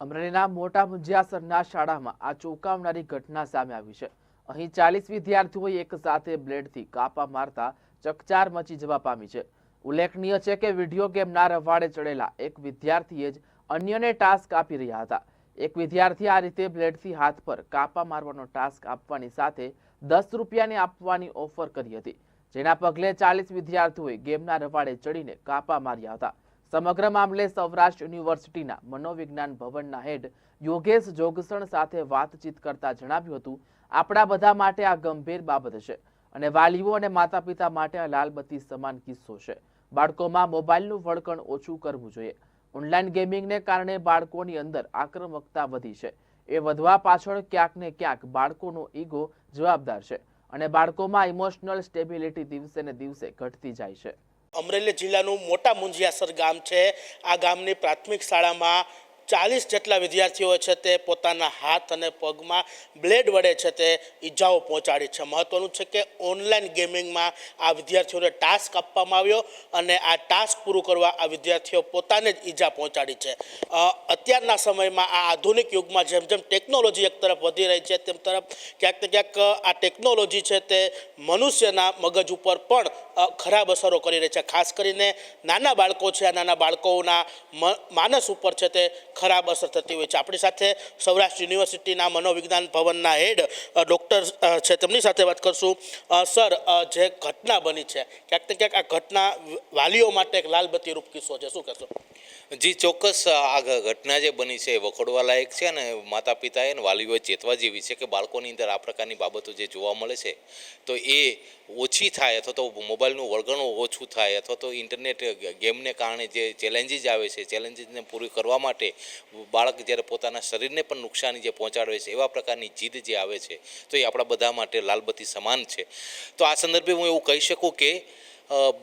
અમરેલીના મોટા મુંજિયાસરના શાળામાં આ ચોંકાવનારી ઘટના સામે આવી છે. અહીં ચાલીસ વિદ્યાર્થીઓએ એક સાથે બ્લેડથી કાપા મારતા ચકચાર મચી જવા પામી છે. ઉલ્લેખનીય છે કે વીડિયો ગેમના રવાડે ચડેલા એક વિદ્યાર્થીએ જ અન્યને ટાસ્ક આપી રહ્યા હતા. એક વિદ્યાર્થી આ રીતે બ્લેડથી હાથ પર કાપા મારવાનો ટાસ્ક આપવાની સાથે દસ રૂપિયાની આપવાની ઓફર કરી હતી. જેના પગલે ચાલીસ વિદ્યાર્થીઓએ ગેમના રવાડે ચડીને કાપા માર્યા હતા. સમગ્ર મામલે સૌરાષ્ટ્ર યુનિવર્સિટીના મનોવિજ્ઞાન ભવનના હેડ યોગેશ જોગસણ સાથે વાતચીત કરતા જણાવ્યું હતું, આપણા બધા માટે આ ગંભીર બાબત છે અને વાલીઓ અને માતા પિતા માટે આ લાલબત્તી સમાન કિસ્સો છે. બાળકોમાં મોબાઈલનું વળકણ ઓછું કરવું જોઈએ. ઓનલાઈન ગેમિંગને કારણે બાળકોની અંદર આક્રમકતા વધી છે. એ વધવા પાછળ ક્યાંક ને ક્યાંક બાળકોનો ઈગો જવાબદાર છે અને બાળકોમાં ઇમોશનલ સ્ટેબિલિટી દિવસે ને દિવસે ઘટતી જાય છે. અમરેલી જિલ્લાનું મોટા મુંજિયાસર ગામ છે. આ ગામની પ્રાથમિક શાળામાં ચાલીસ જેટલા વિદ્યાર્થીઓ છે તે પોતાના હાથ અને પગમાં બ્લેડ વડે છે તે ઈજાઓ પહોંચાડી છે. મહત્વનું છે કે ઓનલાઈન ગેમિંગમાં આ વિદ્યાર્થીઓને ટાસ્ક આપવામાં આવ્યો અને આ ટાસ્ક પૂરું કરવા આ વિદ્યાર્થીઓ પોતાને જ ઈજા પહોંચાડી છે. અત્યારના સમયમાં આ આધુનિક યુગમાં જેમ જેમ ટેકનોલોજી એક તરફ વધી રહી છે, તેમ તરફ ક્યાંક ને ક્યાંક આ ટેકનોલોજી છે તે મનુષ્યના મગજ ઉપર પણ ખરાબ અસરો કરી રહી છે. ખાસ કરીને નાના બાળકો છે, આ નાના બાળકોના માનસ ઉપર છે તે ખરાબ અસર થતી હોય છે. આપણી સાથે સૌરાષ્ટ્ર યુનિવર્સિટીના મનોવિજ્ઞાન ભવનના હેડ ડૉક્ટર છે. તેમની સાથે વાત કરશું. સર જે ઘટના બની છે, ક્યાંક ને ક્યાંક આ ઘટના વાલીઓ માટે એક લાલબત્તી રૂપ કિસ્સો છે. શું કહેશો? જી, ચોક્કસ આ ઘટના જે બની છે એ વખોડવા લાયક છે અને માતા પિતાએ અને વાલીઓએ ચેતવા જેવી છે કે બાળકોની અંદર આ પ્રકારની બાબતો જે જોવા મળે છે, તો એ ઓછી થાય અથવા તો મોબાઈલનું વળગણ ઓછું થાય અથવા તો ઇન્ટરનેટ ગેમને કારણે જે ચેલેન્જીસ આવે છે, ચેલેન્જીસને પૂરી કરવા માટે બાળક જ્યારે પોતાના શરીરને પણ નુકસાની જે પહોંચાડે છે, એવા પ્રકારની જીદ જે આવે છે, તો એ આપણા બધા માટે લાલબત્તી સમાન છે. તો આ સંદર્ભે હું એવું કહી શકું કે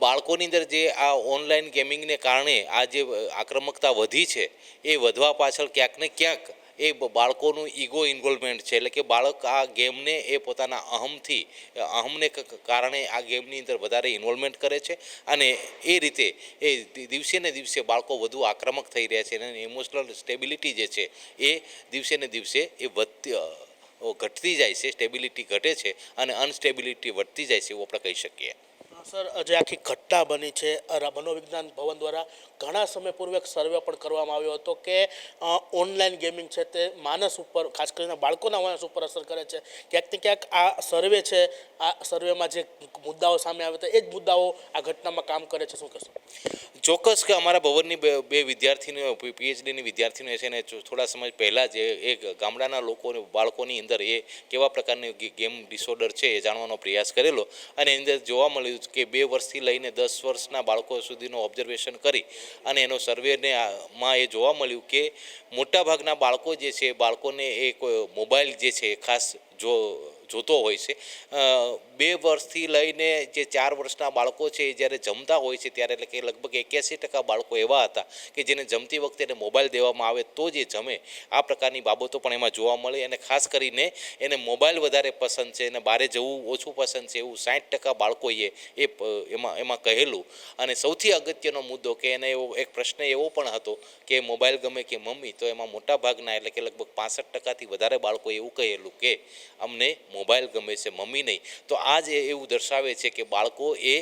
બાળકોની અંદર જે આ ઓનલાઈન ગેમિંગને કારણે આ જે આક્રમકતા વધી છે, એ વધવા પાછળ ક્યાંક ને ક્યાંક એ બાળકોનું ઈગો ઇન્વોલ્વમેન્ટ છે. એટલે કે બાળક આ ગેમને એ પોતાના અહમથી, અહમને કારણે આ ગેમની અંદર વધારે ઇન્વોલ્વમેન્ટ કરે છે. અને એ રીતે એ દિવસે ને દિવસે બાળકો વધુ આક્રમક થઈ રહ્યા છે. અને ઇમોશનલ સ્ટેબિલિટી જે છે, એ દિવસે ને દિવસે એ વધતી ઘટતી જાય છે. સ્ટેબિલિટી ઘટે છે અને અનસ્ટેબિલિટી વધતી જાય છે એવું આપણે કહી શકીએ. સર જે આખી ઘટના બની છે. મનોવિજ્ઞાન ભવન દ્વારા ઘણા સમય પૂર્વે એક સર્વે પણ કરવામાં આવ્યો હતો કે ઓનલાઈન ગેમિંગ છે તે માનસ ઉપર, ખાસ કરીને બાળકોના માનસ ઉપર અસર કરે છે. ક્યાંક ને ક્યાંક આ સર્વે છે, આ સર્વેમાં જે મુદ્દાઓ સામે આવે તો એ જ મુદ્દાઓ આ ઘટનામાં કામ કરે છે. શું કહેશો? ચોક્કસ કે અમારા ભવનની બે બે વિદ્યાર્થીનીઓ પીએચડીની વિદ્યાર્થીનીઓ છે ને થોડા સમય પહેલાં જ એ ગામડાના લોકોને બાળકોની અંદર એ કેવા પ્રકારની ગેમ ડિસઓર્ડર છે એ જાણવાનો પ્રયાસ કરેલો. અને એની અંદર જોવા મળ્યું કે બે વર્ષથી લઈને દસ વર્ષના બાળકો સુધીનું ઓબ્ઝર્વેશન કરી અને એનો સર્વેને માં એ જોવા મળ્યું કે મોટાભાગના બાળકો જે છે બાળકોને એ કોઈ મોબાઈલ જે છે ખાસ જો જોતો હોય છે. બે વર્ષથી લઈને જે ચાર વર્ષના બાળકો છે એ જ્યારે જમતા હોય છે ત્યારે એટલે કે લગભગ એક્યાસી ટકા બાળકો એવા હતા કે જેને જમતી વખતે એને મોબાઈલ દેવામાં આવે તો જ જમે. આ પ્રકારની બાબતો પણ એમાં જોવા મળે અને ખાસ કરીને એને મોબાઈલ વધારે પસંદ છે અને બહારે જવું ઓછું પસંદ છે એવું સાઠ ટકા બાળકોએ એ એમાં એમાં કહેલું. અને સૌથી અગત્યનો મુદ્દો કે એને એવો એક પ્રશ્ન એવો પણ હતો કે મોબાઈલ ગમે કે મમ્મી, તો એમાં મોટા ભાગના એટલે કે લગભગ પાસઠ ટકાથી વધારે બાળકોએ એવું કહેલું કે અમને મોબાઈલ ગમે છે, મમ્મી નહીં. તો આ જ એવું દર્શાવે છે કે બાળકો એ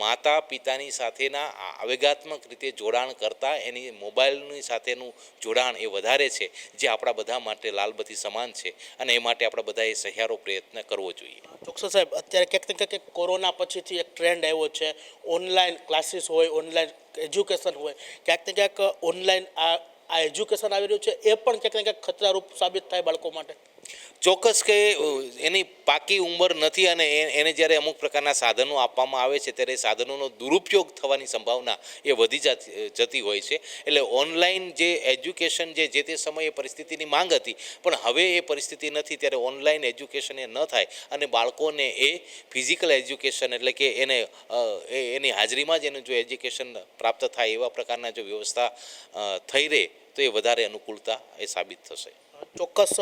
માતા પિતાની સાથેના આવેગાત્મક રીતે જોડાણ કરતાં એની મોબાઈલની સાથેનું જોડાણ એ વધારે છે, જે આપણા બધા માટે લાલબત્તી સમાન છે અને એ માટે આપણે બધાએ સહિયારો પ્રયત્ન કરવો જોઈએ. ચોક્કસ સાહેબ, અત્યારે ક્યાંક ને ક્યાંક કોરોના પછીથી એક ટ્રેન્ડ આવ્યો છે, ઓનલાઈન ક્લાસીસ હોય, ઓનલાઈન એજ્યુકેશન હોય, ક્યાંક ને ક્યાંક ઓનલાઈન આ આ એજ્યુકેશન આવી રહ્યું છે, એ પણ ક્યાંક ને ક્યાંક ખતરારૂપ સાબિત થાય બાળકો માટે. ચોક્કસ કે એની પાકી ઉંમર નથી અને એને જ્યારે અમુક પ્રકારના સાધનો આપવામાં આવે છે, ત્યારે સાધનોનો દુરુપયોગ થવાની સંભાવના એ વધી જાતી હોય છે. એટલે ઓનલાઈન જે એજ્યુકેશન જે જે તે સમયે પરિસ્થિતિની માંગ હતી, પણ હવે એ પરિસ્થિતિ નથી, ત્યારે ઓનલાઈન એજ્યુકેશન એ ન થાય અને બાળકોને એ ફિઝિકલ એજ્યુકેશન એટલે કે એને એની હાજરીમાં જ એનું જો એજ્યુકેશન પ્રાપ્ત થાય એવા પ્રકારના જો વ્યવસ્થા થઈ રહે, તો એ વધારે અનુકૂળતા એ સાબિત થશે. ચોક્કસ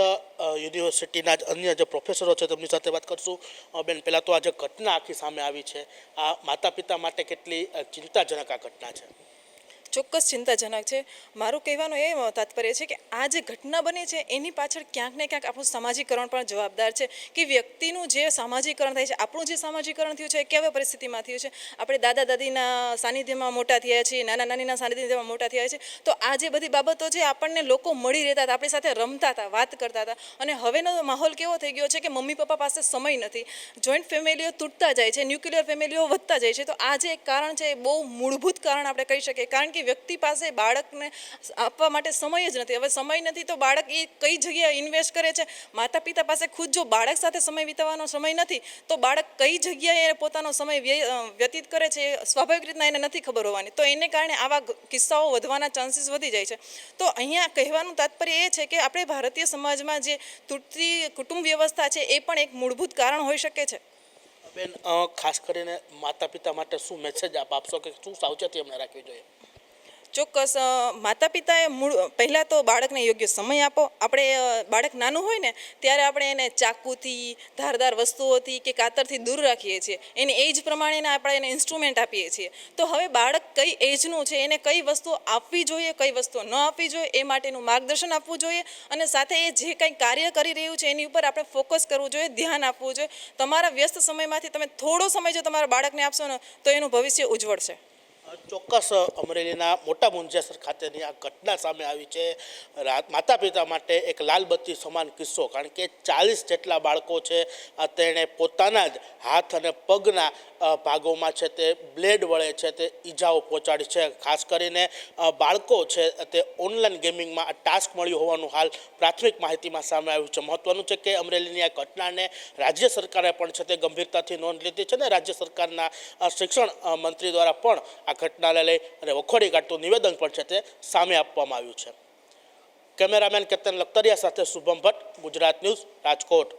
યુનિવર્સિટીના જ અન્ય જે પ્રોફેસરો છે તેમની સાથે વાત કરશું. બેન, પહેલાં તો આ જે ઘટના આખી સામે આવી છે, આ માતા પિતા માટે કેટલી ચિંતાજનક આ ઘટના છે. ચોક્કસ ચિંતાજનક છે. મારું કહેવાનું એ તાત્પર્ય છે કે આ જે ઘટના બની છે, એની પાછળ ક્યાંક ને ક્યાંક આપણું સામાજિકરણ પણ જવાબદાર છે કે વ્યક્તિનું જે સામાજિકરણ થાય છે, આપણું જે સામાજિકરણ થયું છે, એ કેવા પરિસ્થિતિમાં થયું છે? આપણે દાદા દાદીના સાનિધ્યમાં મોટા થયા છીએ, નાના નાનીના સાનિધ્યમાં મોટા થયા છે. તો આ જે બધી બાબતો છે, આપણને લોકો મળી રહેતા હતા, આપણી સાથે રમતા હતા, વાત કરતા હતા. અને હવેનો માહોલ કેવો થઈ ગયો છે કે મમ્મી પપ્પા પાસે સમય નથી. જોઈન્ટ ફેમિલીઓ તૂટતા જાય છે, ન્યુક્લિયર ફેમિલીઓ વધતા જાય છે. તો આ જે કારણ છે, એ બહુ મૂળભૂત કારણ આપણે કહી શકીએ. કારણ કે વ્યક્તિ પાસે બાળકને આપવા માટે સમય જ નથી. હવે સમય નથી તો બાળક એ કઈ જગ્યાએ ઇન્વેસ્ટ કરે છે? માતા પિતા પાસે ખુદ જો બાળક સાથે સમય વિતાવવાનો સમય નથી, તો બાળક કઈ જગ્યાએ પોતાનો સમય વ્યતીત કરે છે એ સ્વાભાવિક રીતના એને નથી ખબર હોવાની. તો એને કારણે આવા કિસ્સાઓ વધવાના ચાન્સીસ વધી જાય છે. તો અહીંયા કહેવાનું તાત્પર્ય એ છે કે આપણે ભારતીય સમાજમાં જે તૂટતી કુટુંબ વ્યવસ્થા છે એ પણ એક મૂળભૂત કારણ હોઈ શકે છે. બેન ખાસ કરીને માતા પિતા માટે શું મેસેજ આપ આપશો કે શું સાવચેતી અમને રાખવી જોઈએ? ચોક્કસ માતા પિતાએ મૂળ, પહેલાં તો બાળકને યોગ્ય સમય આપો. આપણે બાળક નાનું હોય ને, ત્યારે આપણે એને ચાકુથી, ધારદાર વસ્તુઓથી કે કાતરથી દૂર રાખીએ છીએ. એને એજ પ્રમાણેના આપણે એને ઇન્સ્ટ્રુમેન્ટ આપીએ છીએ. તો હવે બાળક કઈ એજનું છે, એને કઈ વસ્તુ આપવી જોઈએ, કઈ વસ્તુ ન આપવી જોઈએ, એ માટેનું માર્ગદર્શન આપવું જોઈએ અને સાથે એ જે કંઈ કાર્ય કરી રહ્યું છે, એની ઉપર આપણે ફોકસ કરવું જોઈએ, ધ્યાન આપવું જોઈએ. તમારા વ્યસ્ત સમયમાંથી તમે થોડો સમય જો તમારા બાળકને આપશો ને, તો એનું ભવિષ્ય ઉજ્જવળ છે. ચોક્કસ અમરેલીના મોટા મુંજેસર ખાતેની આ ઘટના સામે આવી છે. માતા પિતા માટે એક લાલબત્તી સમાન કિસ્સો, કારણ કે ચાલીસ જેટલા બાળકો છે તેણે પોતાના જ હાથ અને પગના ભાગોમાં છે તે બ્લેડ વળે છે તે ઈજાઓ પહોંચાડી છે. ખાસ કરીને બાળકો છે તે ઓનલાઈન ગેમિંગમાં ટાસ્ક મળ્યું હોવાનું હાલ પ્રાથમિક માહિતીમાં સામે આવ્યું છે. મહત્વનું છે કે અમરેલીની આ ઘટનાને રાજ્ય સરકારે પણ છે તે ગંભીરતાથી નોંધ લીધી છે ને રાજ્ય સરકારના શિક્ષણ મંત્રી દ્વારા પણ આ ઘટનાને લઈ અને વખોડી કાઢતું નિવેદન પણ છે તે સામે આપવામાં આવ્યું છે. કેમેરામેન કેતન લખતરિયા સાથે શુભમ ભટ્ટ, ગુજરાત ન્યૂઝ રાજકોટ.